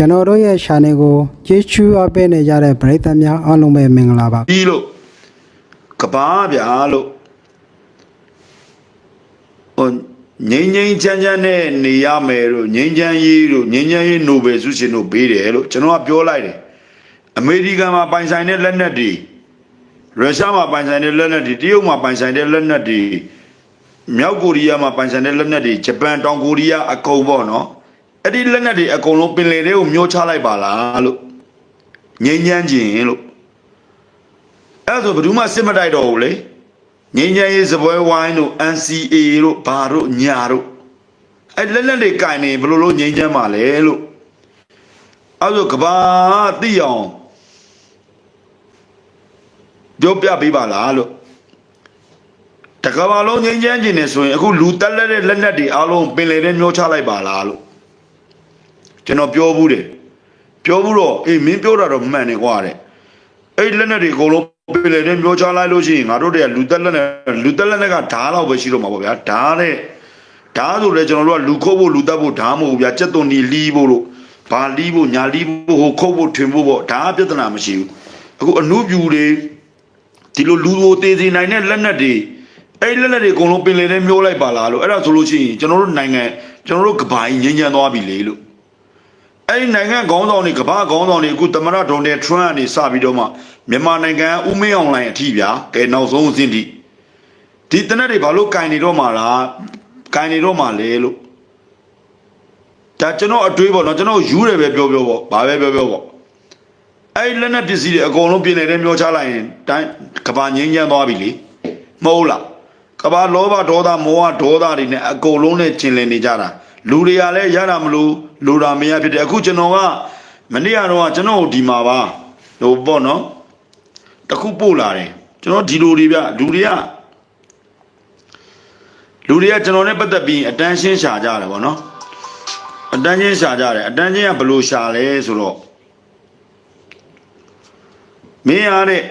ကျွန်တော်တို့ရဲ့ channel ကိုကြည့်ချူအပ်ပေးနေကြတဲ့ပရိသတ်များအားလုံးပဲမင်္ဂလာပါပြီးလို့ကဘာဗျာလို့ဟိုငိမ့်ငိမ့်ချမ်းချမ်းနဲ့နေရမယ်လို့ငိမ့်ချမ်းရေးလို့ငိမ့်ချမ်းရေးနိုဘယ်ဆုရှင်တို့ပေးတယ်လို့ကျွန်တော်ကပြောလိုက်တယ်အမေရိကန်မှာပိုင်ဆိုင်တဲ့လက်နက်တွေရုရှားမှာပိုင်ဆိုင်တဲ့လက်နက်တွေတရုတ်မှာပိုင်ဆိုင်တဲ့လက်နက်တွေမြောက်ကိုရီးယားမှာပိုင်ဆိုင်တဲ့လက်နက်တွေဂျပန်တောင်ကိုရီးယားအကုန်ပေါ့နော် အဲ့ဒီလက်နက်တွေအကုန်လုံးပင်လယ်ထဲကိုမျောချလိုက်ပါလားလို့ငိမ့်ချမ်းခြင်းလို့အဲ့ဒါဆိုဘယ်သူမှစစ်မတိုက်တော့ဘူးလေငင်းငယ်ရေးစပွဲဝိုင်းတို့ NCA တို့ဘာတို့ညာတို့အဲ့လက်လက်တွေကင်နေဘယ်လိုလုပ်ငင်းချမ်းပါလဲလို့အဲ့ဒါဆိုကဘာသိအောင်ပြောပြပေးပါလားလို့တကဘာလုံးငင်းချမ်းခြင်းနေဆိုရင်အခုလူတက်လက်တဲ့လက်နက်တွေအားလုံးပင်လယ်ထဲမျောချလိုက်ပါလားလို့ ကျွန်တော်ပြောဘူးတယ်ပြောဘူးတော့အေးမင်းပြောတာတော့မှန်တယ်ကွာတဲ့အဲ့ဒီလက်နက်တွေအကုန်လုံးပြည်လေနဲ့ပြောချလိုက်လို့ရှိရင်ငါတို့တွေကလူသက်လက်နဲ့လူသက်လက်နဲ့ကဓာတ်လောက်ပဲရှိတော့မှာပေါ့ဗျာဓာတ်နဲ့ဓာတ်ဆိုလဲကျွန်တော်တို့ကလူခုတ်ဖို့လူသက်ဖို့ဓာတ်မဟုတ်ဘူးဗျာစက်သွန်နီလီးဖို့လို့ဘာလီးဖို့ညာလီးဖို့ဟိုခုတ်ဖို့ထွင်ဖို့ပေါ့ဓာတ်ပြဿနာမရှိဘူးအခုအနုပြူတွေဒီလိုလူကိုသေးစီနိုင်တဲ့လက်နက်တွေအဲ့ဒီလက်နက်တွေအကုန်လုံးပင်လေနဲ့မျိုးလိုက်ပါလားလို့အဲ့ဒါဆိုလို့ရှိရင်ကျွန်တော်တို့နိုင်ငံကျွန်တော်တို့ကဘာကြီးငြိမ်းချမ်းသွားပြီလေလို့ အဲ့ဒီနိုင်ငံခေါင်းဆောင်တွေကမ္ဘာခေါင်းဆောင်တွေအခုသမရဒေါ်နယ်ထရန့်ကနေစပြီးတော့မှမြန်မာနိုင်ငံဦးမင်းအောင်လိုင်းအထိဗျာကဲနောက်ဆုံးအဆင့်ထိဒီတနက်တွေဘာလို့ကင်နေတော့မှလားကင်နေတော့မှလဲလို့ဒါကျွန်တော်အတွေးပေါ့နော်ကျွန်တော်ယူတယ်ပဲပြောပြောပေါ့ဘာပဲပြောပြောပေါ့အဲ့ဒီလက်နက်ပစ္စည်းတွေအကုန်လုံးပြင်နေတဲ့မျောချလိုက်ရင်တိုင်းကဘာငင်းချမ်းသွားပြီလေမဟုတ်လားကဘာလောဘဒေါသမောဟဒေါသတွေနဲ့အကုန်လုံးနဲ့ကျင်လည်နေကြတာ လူတွေကလည်းရတာမလို့လူတာမရဖြစ်တယ်အခုကျွန်တော်ကမနေ့ကတော့ကျွန်တော်ဒီမှာပါဟိုပေါ့နော်တခုပို့လာတယ်ကျွန်တော်ဒီလူတွေဗျလူတွေကလူတွေကကျွန်တော်နဲ့ပတ်သက်ပြီးအတန်းရှင်းရှာကြတယ်ပေါ့နော်အတန်းချင်းရှာကြတယ်အတန်းချင်းကဘယ်လိုရှာလဲဆိုတော့မင်းအားတဲ့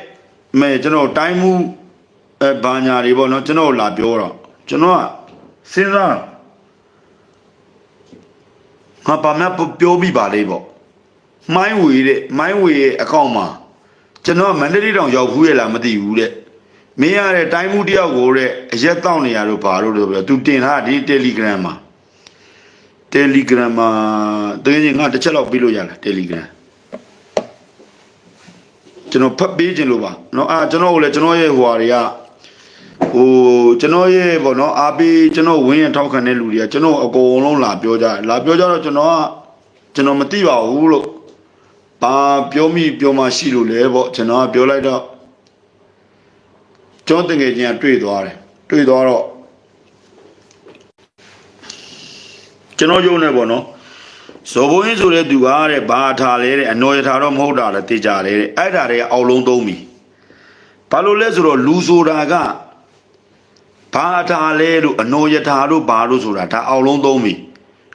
မဲကျွန်တော်တိုင်းမှုအဲဘာညာတွေပေါ့နော်ကျွန်တော်လာပြောတော့ကျွန်တော်ကစဉ်းစား ငါဘာမှပြောပြီးပါလေပေါ့မိုင်းဝေတဲ့မိုင်းဝေရဲ့အကောင့်မှာကျွန်တော်ကမန္တလေးတောင်ရောက်ဘူးရဲ့လားမသိဘူးတဲ့မင်းရတဲ့တိုင်းမှုတယောက်ကိုတဲ့အရက်တောက်နေရတော့ဘာလို့လို့ပြောသူတင်ထားဒီ Telegram မှာ Telegram မှာတကယ်ကြီးငါတစ်ချက်လောက်ပြီးလို့ရလား Telegram ကျွန်တော်ဖတ်ပေးခြင်းလို့ပါเนาะအာကျွန်တော်ကိုလည်းကျွန်တော်ရဲ့ဟိုဟာတွေက ဟိုကျွန်တော်ရဲ့ဗောနော်အားပေးကျွန်တော်ဝင်းရထောက်ခံတဲ့လူတွေကကျွန်တော်အကုန်လုံးလာပြောကြတယ်လာပြောကြတော့ကျွန်တော်ကကျွန်တော်မသိပါဘူးလို့ဘာပြောမိပြောမှရှိလို့လဲဗောကျွန်တော်ကပြောလိုက်တော့ကျွန်တော်တကယ်ချင်းကတွေ့သွားတယ်တွေ့သွားတော့ကျွန်တော်ယုံနေဗောနော်ဇော်ဘုန်းဆိုတဲ့သူကတဲ့ဘာထားလဲတဲ့အနော်ရထားတော့မဟုတ်တာလေသိကြတယ်တဲ့အဲ့ဒါတွေအောက်လုံးသုံးပြီဘာလို့လဲဆိုတော့လူဆိုတာက ဘာထားလဲလို့အနော်ရထားတို့ဘာလို့ဆိုတာဒါအောက်လုံးသုံးပြီ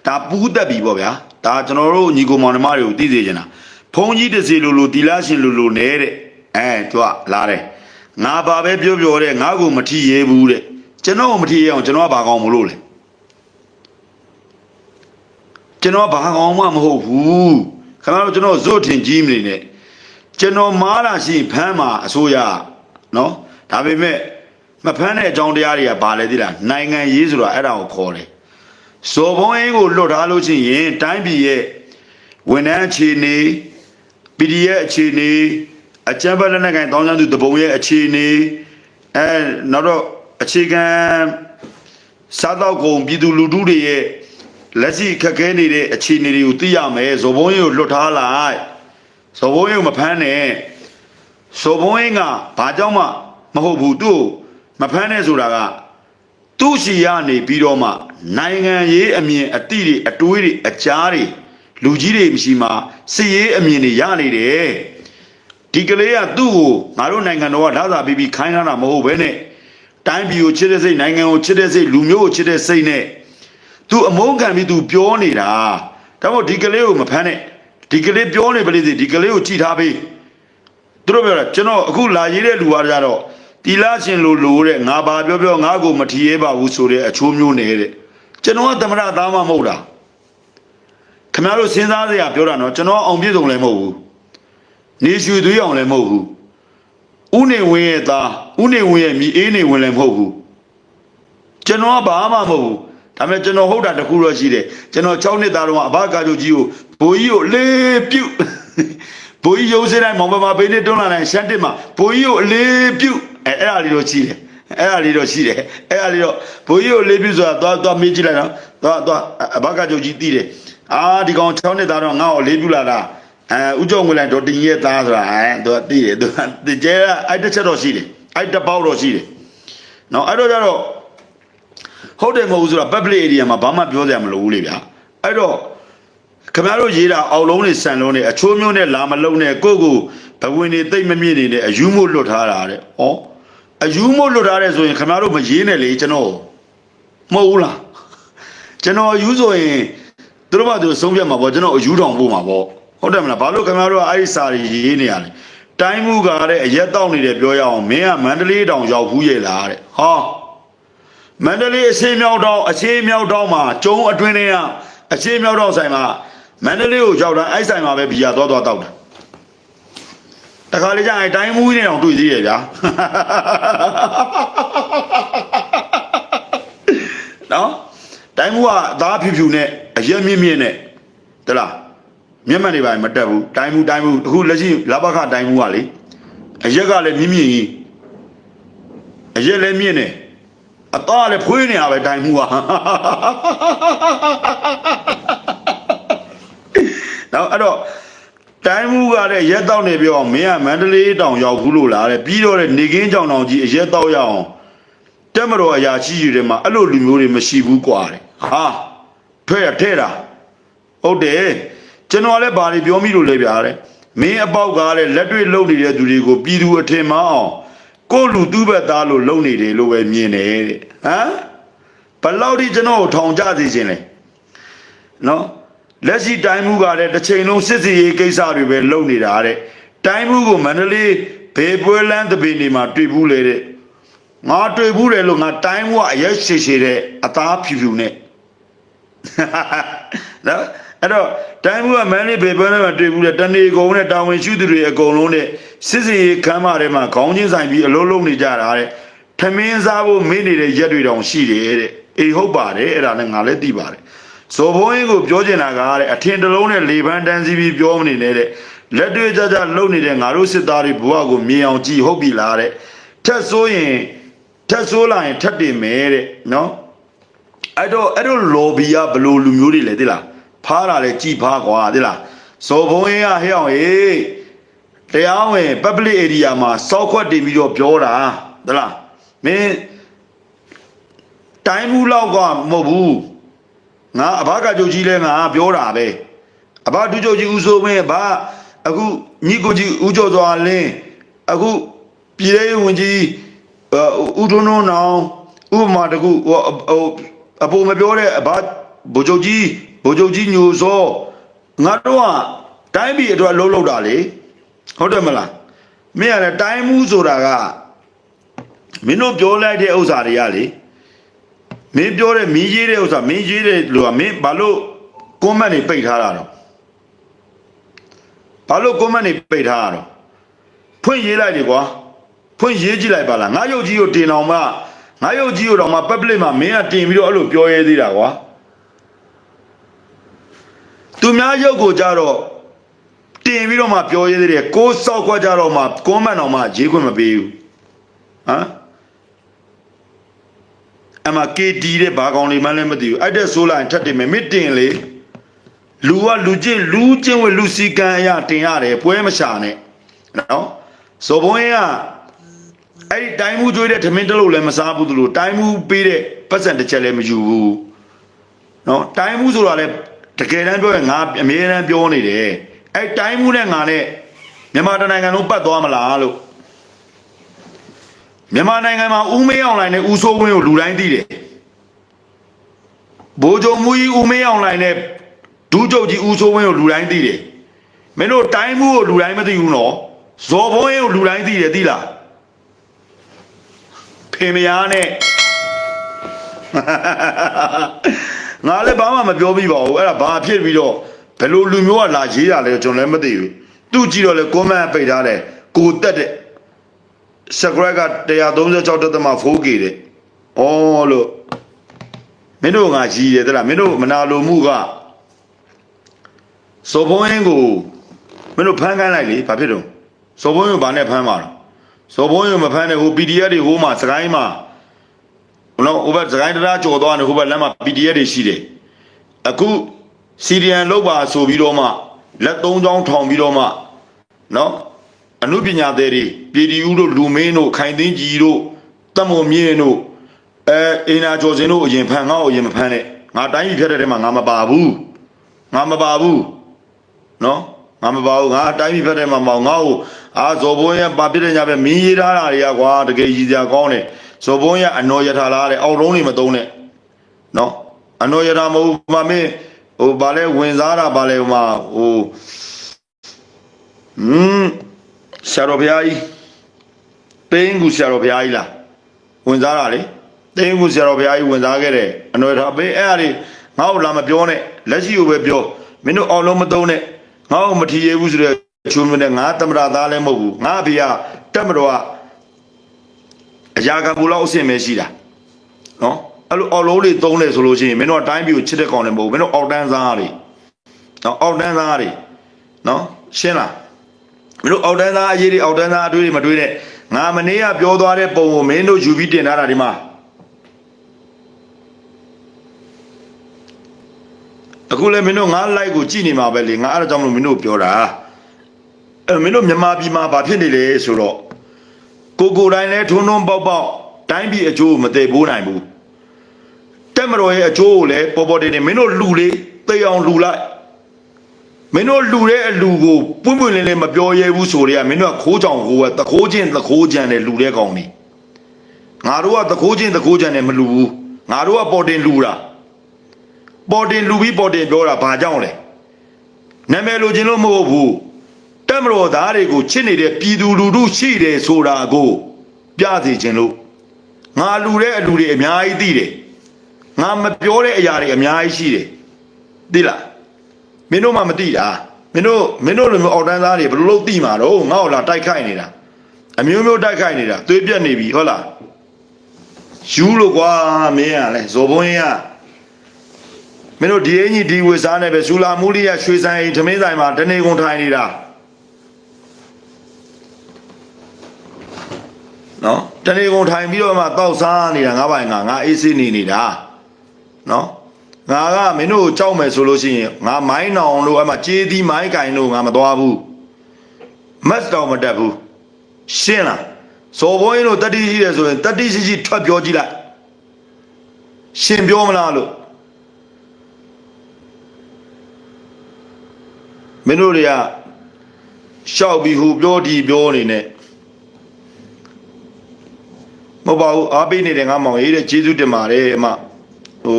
ဒါပူးတက်ပြီပေါ့ဗျာဒါကျွန်တော်တို့ညီကိုမောင်နှမတွေကိုသိစေချင်တာဘုံကြီးတစ်စီလိုလိုတီလာရှင်လိုလိုနဲတဲ့အဲသူကလာတယ်ငါဘာပဲပြောပြောတဲ့ငါ့ကိုမထီရဲဘူးတဲ့ကျွန်တော်ကိုမထီရဲအောင်ကျွန်တော်ကဘာကောင်းမလို့လဲကျွန်တော်ဘာကောင်မှမဟုတ်ဘူးခင်ဗျားတို့ကျွန်တော်ဇွတ်ထင်ကြီးမနေနဲ့ကျွန်တော်မားလာရှိရင်ဖမ်းမှာအစိုးရနော်ဒါပေမဲ့ မဖမ်းတဲ့အကြောင်းတရားတွေကဘာလဲသိလားနိုင်ငံရေးဆိုတာအဲ့ဒါကိုခေါ်တယ်ဇော်ဘုံအင်းကိုလွတ်ထားလို့ရှိရင်တိုင်းပြည်ရဲ့ဝန်ထမ်းအခြေအနေ PDF အခြေအနေအကြမ်းဖက်လက်နက်ကိုင်တောင်းကျမ်းသူတပုံရဲ့အခြေအနေအဲနောက်တော့အခြေခံစားတော့ကုန်ပြည်သူလူထုတွေရဲ့လက်ရှိခက်ခဲနေတဲ့အခြေအနေတွေကိုသိရမယ်ဇော်ဘုံရင်ကိုလွတ်ထားလိုက်ဇော်ဘုံရင်ကိုမဖမ်းနဲ့ဇော်ဘုံရင်ကဘာကြောင့်မှမဟုတ်ဘူးသူ့ကို မဖမ်းနဲ့ဆိုတာကသူ့ရှိရနေပြီးတော့မှနိုင်ငံရေးအမြင်အတိတွေအတွေးတွေအကြားတွေလူကြီးတွေမရှိမှစစ်ရေးအမြင်တွေရနေတယ်ဒီကလေးကသူ့ကိုငါတို့နိုင်ငံတော်ကလာစာပြီးပြီးခိုင်းထားတာမဟုတ်ဘဲနဲ့တိုင်းပြည်ကိုချစ်တဲ့စိတ်နိုင်ငံကိုချစ်တဲ့စိတ်လူမျိုးကိုချစ်တဲ့စိတ်နဲ့ तू အမုန်းခံပြီး तू ပြောနေတာဒါမို့ဒီကလေးကိုမဖမ်းနဲ့ဒီကလေးပြောနေပါလိမ့်စေဒီကလေးကိုကြည်ထားပေးသူတို့ပြောတာကျွန်တော်အခုလာရေးတဲ့လူအားကြတော့ တီလာရှင်လိုလိုတဲ့ငါဘာပြောပြောငါကိုမထီရဲပါဘူးဆိုတဲ့အချိုးမျိုးနေတဲ့ကျွန်တော်ကသမရသားမမဟုတ်တာခင်ဗျားတို့စဉ်းစားစရာပြောတာနော်ကျွန်တော်အောင်ပြည့်စုံလည်းမဟုတ်ဘူးနေရွှေသွေးအောင်လည်းမဟုတ်ဘူးဥနေဝင်းရဲ့သားဥနေဝင်းရဲ့မိအေးနေဝင်လည်းမဟုတ်ဘူးကျွန်တော်ကဘာမှမဟုတ်ဘူးဒါပေမဲ့ကျွန်တော်ဟုတ်တာတခုတော့ရှိတယ်ကျွန်တော်6နှစ်သားတော့အဘကာချုပ်ကြီးကိုဘိုးကြီးကိုလေးပြုတ် ဘိုးကြီးရုံးစတိုင်းမောင်ပမာဘေးနဲ့တွန်းလာတိုင်းရှမ်းတစ်မှာဘိုးကြီးကိုအလေးပြုတ်အဲအဲ့ဒါလေးတော့ရှိတယ်အဲ့ဒါလေးတော့ရှိတယ်အဲ့ဒါလေးတော့ဘိုးကြီးကိုလေးပြုတ်ဆိုတာသွားသွားမေးကြည့်လိုက်တော့သွားသွားအဘကာချုပ်ကြီးတည်တယ်အာဒီကောင်6နှစ်သားတော့ငါ့ကိုလေးပြုတ်လာတာအဲဥကြုံဝင်လိုက်တော့တင်ရဲ့သားဆိုတာအဲသူကတည်တယ်သူကတကြဲအဲ့တစ်ချက်တော့ရှိတယ်အဲ့တစ်ပေါက်တော့ရှိတယ်နော်အဲ့တော့ကျတော့ဟုတ်တယ်မဟုတ်ဘူးဆိုတော့ public area မှာဘာမှပြောစရာမလိုဘူးလေဗျာအဲ့တော့ ခင်ဗျားတို့ရေးတာအောက်လုံးနေဆန်လုံးနေအချိုးမျိုးနဲ့လာမလုံးနဲ့ကိုယ့်ကိုဘဝင်နေတိတ်မမြင့်နေနဲ့အယူမို့လွတ်ထားတာတဲ့ဩအယူမို့လွတ်ထားတဲ့ဆိုရင်ခင်ဗျားတို့မရေးနဲ့လေကျွန်တော်မဟုတ်ဘူးလားကျွန်တော်အယူဆိုရင်သူတို့ဘာသူဆုံးဖြတ်မှာပေါ့ကျွန်တော်အယူထောင်ပို့မှာပေါ့ဟုတ်တယ်မလားဘာလို့ခင်ဗျားတို့ကအဲ့ဒီစာတွေရေးနေရလဲတိုင်းမှုကတဲ့အရက်တောက်နေတယ်ပြောရအောင်မင်းကမန္တလေးတောင်ရောက်ဘူးရဲ့လားတဲ့ဟာမန္တလေးအရှေ့မြောက်တောင်အရှေ့မြောက်တောင်မှာကျုံအတွင်းထဲကအရှေ့မြောက်တောင်ဆိုင်မှာ မန္တလေးကိုရောက်တာအဲ့ဆိုင်မှာပဲဘီယာသွားသွားတောက်တာတခါလေကျရင်တိုင်းမူးနေအောင်တွေ့သေးရဲ့ဗျာနော်တိုင်းမူးကအသားဖြူဖြူနဲ့အရက်မြင့်မြင့်နဲ့တလားမျက်မှန်တွေပါမတက်ဘူးတိုင်းမူးတိုင်းမူးအခုလက်ရှိလဘခတိုင်းမူးကလေအရက်ကလည်းမြင့်မြင့်ကြီးအရက်လည်းမြင့်နေအသားလည်းဖွေးနေရပဲတိုင်မှုဟာ နော်အဲ့တော့တိုင်းမှုကတဲ့ရက်တော့နေပြောမင်းကမန္တလေးတောင်ရောက်ဘူးလို့လားတဲ့ပြီးတော့တဲ့နေကင်းကြောင်တောင်ကြီးအရက်တော့ရအောင်တက်မတော်အရာရှိကြီးတွေမှာအဲ့လိုလူမျိုးတွေမရှိဘူးကွာတဲ့ဟာထွက်ရထဲတာဟုတ်တယ်ကျွန်တော်လည်းဘာတွေပြောမိလို့လဲဗျာတဲ့မင်းအပေါက်ကားတဲ့လက်တွေ့လုပ်နေတဲ့သူတွေကိုပြည်သူအထင်မှားအောင်ကိုလူသူ့ဘက်သားလို့လုပ်နေတယ်လို့ပဲမြင်တယ်တဲ့ဟမ်ဘယ်လောက်ထိကျွန်တော်ကိုထောင်ကြစေခြင်းလဲနော် လက်ရှိတိုင်းမှုကလည်းတစ်ချိန်လုံးစစ်စီရေးကိစ္စတွေပဲလုပ်နေတာတဲ့တိုင်းမှုကိုမန္တလေးဘေပွဲလန်းတပင်တွေမှာတွေ့ဘူးလေတဲ့ငါတွေ့ဘူးတယ်လို့ငါတိုင်းမှုကအရက်ရှည်ရှည်တဲ့အသားဖြူဖြူနဲ့နော်အဲ့တော့တိုင်းမှုကမန္တလေးဘေပွဲလန်းမှာတွေ့ဘူးလေတဏီကုန်းနဲ့တာဝန်ရှိသူတွေအကုန်လုံးနဲ့စစ်စီရေးခမ်းမထဲမှာခေါင်းချင်းဆိုင်ပြီးအလုံးလုံးနေကြတာတဲ့ထမင်းစားဖို့မင်းနေတဲ့ရက်တွေတောင်ရှိတယ်တဲ့အေးဟုတ်ပါတယ်အဲ့ဒါနဲ့ငါလည်းသိပါတယ် ဇော်ဘုန်းကြီးကိုပြောချင်တာကတဲ့အထင်တစ်လုံးနဲ့လေပန်းတန်းစီပြီးပြောမနေနဲ့တဲ့လက်တွေ့ကြကြလုံနေတဲ့ငါတို့စစ်သားတွေဘဝကိုမြင်အောင်ကြည်ဟုတ်ပြီလားတဲ့ထက်ဆိုးရင်ထက်ဆိုးလာရင်ထက်တင်မယ်တဲ့နော်အဲ့တော့အဲ့တော့ lobby ကဘလို့လူမျိုးတွေလဲသိလားဖားတာလဲကြည်ဖားကွာသိလားဇော်ဘုန်းကြီးကဟဲ့အောင်ဟေးတရားဝင် public area မှာစောက်ခွက်တင်ပြီးတော့ပြောတာသိလားမင်းတိုင်းဘူးလောက်ကမဟုတ်ဘူး ငါအဘကကြုတ်ကြီးလဲငါပြောတာပဲအဘဒုကြုတ်ကြီးဦးစိုးမင်းဘာအခုညီကိုကြီးဦးကျော်စွာလင်းအခုပြည်ရေးဝင်ကြီးဦးထွန်းထွန်းနောင်ဥပမာတကူဟိုအပေါ်မပြောတဲ့အဘဘိုလ်ချုပ်ကြီးဘိုလ်ချုပ်ကြီးညိုစောငါတို့ကတိုင်းပြည်အတွက်လှုပ်လှုပ်တာလေဟုတ်တယ်မလားမင်းကလည်းတိုင်းမှုဆိုတာကမင်းတို့ပြောလိုက်တဲ့ဥစ္စာတွေကလေ မင်းပြောတဲ့မင်းရေးတဲ့ဥစ္စာမင်းရေးတဲ့လူကမင်းဘာလို့ comment တွေပိတ်ထားတာတော့ဘာလို့ comment တွေပိတ်ထားတာတော့ဖွင့်ရေးလိုက်လေကွာဖွင့်ရေးကြည့်လိုက်ပါလားငါရုပ်ကြီးကိုတင်အောင်မှငါရုပ်ကြီးကိုတော့မှ public မှာမင်းကတင်ပြီးတော့အဲ့လိုပြောရဲသေးတာကွာသူများရုပ်ကိုကြတော့တင်ပြီးတော့မှပြောရဲသေးတယ်ကိုးစောက်ခွက်ကြတော့မှ comment တော့မှရေးခွင့်မပေးဘူးဟမ် အမ KD တဲ့ဘာကောင်လေးမှလည်းမသိဘူးအဲ့တဲ့ဆိုးလိုက်ထပ်တင်မယ်မစ်တင်လေလူကလူချင်းလူချင်းဝလူစီကံအရာတင်ရတယ်ပွဲမရှာနဲ့နော်ဇော်ဘုန်းကြီးကအဲ့ဒီတိုင်းမှုကျွေးတဲ့ထမင်းတစ်လုံးလည်းမစားဘူးသူလို့တိုင်းမှုပေးတဲ့ပတ်စံတစ်ချက်လည်းမယူဘူးနော်တိုင်းမှုဆိုတာလည်းတကယ်တမ်းပြောရင်ငါအမြဲတမ်းပြောနေတယ်အဲ့တိုင်းမှုနဲ့ငါနဲ့မြန်မာတိုင်းနိုင်ငံလုံးပတ်သွားမလားလို့ မြန်မာနိုင်ငံမှာဦးမေးအောင်လိုင်းနဲ့ဦးစိုးဝင်းကိုလူတိုင်းသိတယ်ဘိုးချုပ်မူကြီးဦးမေးအောင်လိုင်းနဲ့ဒူးချုပ်ကြီးဦးစိုးဝင်းကိုလူတိုင်းသိတယ်မင်းတို့တိုင်းမှုကိုလူတိုင်းမသိဘူးနော်ဇော်ဘုန်းရင်ကိုလူတိုင်းသိတယ်သိလားဖေမယားနဲ့ငါလည်းဘာမှမပြောပြပါဘူးအဲ့ဒါဘာဖြစ်ပြီးတော့ဘယ်လိုလူမျိုးကလာရေးတာလဲကျွန်တော်လည်းမသိဘူးသူကြည့်တော့လေကွန်မန့်ပိတ်ထားတယ်ကိုတက်တဲ့ subscribe က 136.4k တဲ့ဩလို့မင်းတို့ငါရည်ရတဲ့လားမင်းတို့မနာလိုမှုကစောဘုံရင်ကိုမင်းတို့ဖမ်းခိုင်းလိုက်လေဘာဖြစ်တော့စောဘုံရင်ဘာနဲ့ဖမ်းမှာတော့စောဘုံရင်မဖမ်းနဲ့ဟို PDF တွေဟိုမှာစကိုင်းမှာဘလို့ဟိုဘက်စကိုင်းတရားကြော်သွားတယ်ဟိုဘက်လမ်းမှာ PDF တွေရှိတယ်အခုစီရီယန်လောက်ပါဆိုပြီးတော့မှလက်သုံးချောင်းထောင်ပြီးတော့မှနော် အမှုပညာသည်တွေပြည်တီဦးတို့လူမင်းတို့ခိုင်သိန်းကြီးတို့တတ်မုံမြင့်တို့အဲအိနာကျော်စင်တို့အရင်ဖမ်းငါ့ကိုအရင်မဖမ်းနဲ့ငါတိုင်းပြည်ဖြတ်တဲ့ထဲမှာငါမပါဘူးငါမပါဘူးနော်ငါမပါဘူးငါတိုင်းပြည်ဖြတ်တဲ့မှာမောင်ငါ့ကိုအာဇော်ဘုန်းရဲ့ပါပြတဲ့ညပဲမင်းရေးထားတာတွေကကွာတကယ်ရည်စရာကောင်းတယ်ဇော်ဘုန်းရဲ့အနော်ရထားလားတဲ့အောက်လုံးတွေမသုံးနဲ့နော်အနော်ရထားမဟုတ်ဘူးမမင်းဟိုဗာလဲဝင်စားတာဗာလဲဟိုမှာဟိုဟမ် ဆရာတော်ဘုရားကြီးတင်းကူဆရာတော်ဘုရားကြီးလားဝင်စားတာလေတင်းကူဆရာတော်ဘုရားကြီးဝင်စားခဲ့တယ်အနော်ရထားဘေးအဲ့အရာတွေငါ့ကိုလာမပြောနဲ့လက်ရှိကိုပဲပြောမင်းတို့အောက်လုံးမသုံးနဲ့ငါ့ကိုမထီရဘူးဆိုတဲ့ချုံမနဲ့ငါတမရသားလည်းမဟုတ်ဘူးငါအဖေကတက်မတော်ကအရာကဘူလောက်အဆင့်ပဲရှိတာနော်အဲ့လိုအော်လုံးတွေသုံးတယ်ဆိုလို့ရှိရင်မင်းတို့အတိုင်းပြည်ကိုချစ်တဲ့ကောင်တွေမဟုတ်ဘူးမင်းတို့အောက်တန်းစားတွေနော်အောက်တန်းစားတွေနော်ရှင်းလား မင်းတို့အောက်တန်းသားအရေးတွေအောက်တန်းသားအတွေးတွေမတွေးနဲ့ငါမနေ့ကပြောသွားတဲ့ပုံကိုမင်းတို့ယူပြီးတင်ထားတာဒီမှာအခုလည်းမင်းတို့ငါ like ကိုကြည့်နေမှာပဲလေငါအဲ့ဒါကြောင့်မလို့မင်းတို့ပြောတာအဲ့မင်းတို့မြန်မာပြည်မှာဘာဖြစ်နေလဲဆိုတော့ကိုကိုတိုင်းလဲထုံထုံပေါက်ပေါက်တိုင်းပြည်အကျိုးမတည်ပိုးနိုင်ဘူးတက်မတော်ရဲ့အကျိုးကိုလည်းပေါ်ပေါ်တင်တင်မင်းတို့လူလေးသိအောင်လူလိုက် မင်းတို့လူတဲ့အလူကိုပွင့်ပွင့်လင်းလင်းမပြောရဲဘူးဆိုရဲမင်းတို့ကခိုးကြောင်ကိုကတခိုးချင်းတခိုးကြံတဲ့လူတဲ့ကောင်နေငါတို့ကတခိုးချင်းတခိုးကြံတဲ့မလူဘူးငါတို့ကပေါ်တင်လူတာပေါ်တင်လူပြီးပေါ်တင်ပြောတာဘာကြောင့်လဲနာမည်လိုချင်လို့မဟုတ်ဘူးတက်မတော်သားတွေကိုချစ်နေတဲ့ပြည်သူလူထုရှိတယ်ဆိုတာကို ပြစီခြင်းလို့ငါလူတဲ့အလူတွေအများကြီးသိတယ်ငါမပြောတဲ့အရာတွေအများကြီးရှိတယ်သိလား မင်းတို့မှမသိတာမင်းတို့မင်းတို့လိုမျိုးအောက်တန်းသားတွေဘယ်လိုလုပ်သိမှာတော့ငါ့ကိုလာတိုက်ခိုက်နေတာအမျိုးမျိုးတိုက်ခိုက်နေတာသွေးပြက်နေပြီဟုတ်လားယူလို့ကွာမင်းကလည်းဇော်ဘုန်းကြီးကမင်းတို့ဒီအင်ကြီးဒီဝေစားနဲ့ပဲဇူလာမူလီရရွှေဆိုင်သမင်းဆိုင်မှာတနေကုန်ထိုင်နေတာနော်တနေကုန်ထိုင်ပြီးတော့မှတောက်စားနေတာငါးပိုင်ငါငါအေးစေးနေနေတာနော် ငါကမင်းတို့ကြောက်မယ်ဆိုလို့ရှိရင်ငါမိုင်းနောင်လို့အဲ့မှာကြေးသီးမိုင်းကင်လို့ငါမသွားဘူးမတ်တော်မတက်ဘူးရှင်းလားစော်ဘွင်းတို့တတိရှိတယ်ဆိုရင်တတိရှိရှိထွက်ပြောကြည့်လိုက်ရှင်ပြောမလားလို့မင်းတို့တွေကရှောက်ပြီးဟူပြောဒီပြောနေနဲ့မဟုတ်ပါဘူးအားပေးနေတယ်ငါမောင်ရေးတဲ့ကျေးဇူးတင်ပါတယ်အမဟို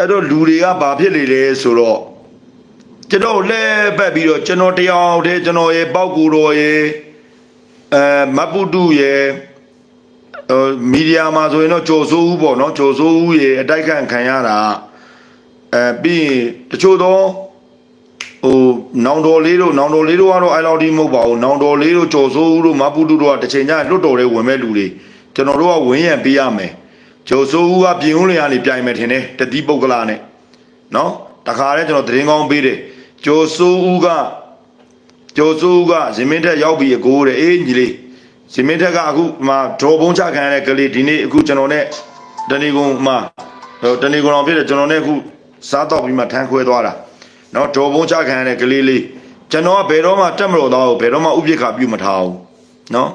အဲ့တော့လူတွေကဘာဖြစ်နေလဲဆိုတော့ကျွန်တော်လဲပတ်ပြီးတော့ကျွန်တော်တယောက်တည်းကျွန်တော်ရဲ့ပောက်ကူတော်ရဲ့အဲမပူတုရဲ့အဲမီဒီယာမှာဆိုရင်တော့ကြော်စိုးဦးပေါ့နော်ကြော်စိုးဦးရဲ့အတိုက်ခံခံရတာအဲပြီးရင်တချို့တော့ဟိုနောင်တော်လေးတို့နောင်တော်လေးတို့ကတော့အဲ့လောက်ဒီမဟုတ်ပါဘူးနောင်တော်လေးတို့ကြော်စိုးဦးတို့မပူတုတို့ကတစ်ချိန်ကျရင်လွတ်တော်တွေဝင်မဲ့လူတွေကျွန်တော်တို့ကဝင်းရံပေးရမယ် ကျော်စိုးဦးကပြင်ဦးလျာနေပြိုင်မယ်ထင်တယ်တတိပုတ်ကလာနဲ့နော်တခါလဲကျွန်တော်သတင်းကောင်းပေးတယ်ကျော်စိုးဦးကကျော်စိုးဦးကဇင်မင်းထက်ရောက်ပြီးအကိုတဲ့အေးညီလေးဇင်မင်းထက်ကအခုမှဒေါ်ဘုံချခံရတဲ့ကလေးဒီနေ့အခုကျွန်တော်နဲ့တဏီကုံမှာဟိုတဏီကုံအောင်ဖြစ်တယ်ကျွန်တော်နဲ့အခုစားတော့ပြီးမှထမ်းခွဲသွားတာနော်ဒေါ်ဘုံချခံရတဲ့ကလေးလေးကျွန်တော်ကဘယ်တော့မှတက်မလို့တော့ဘယ်တော့မှဥပိ္ပခါပြုမထားဘူးနော်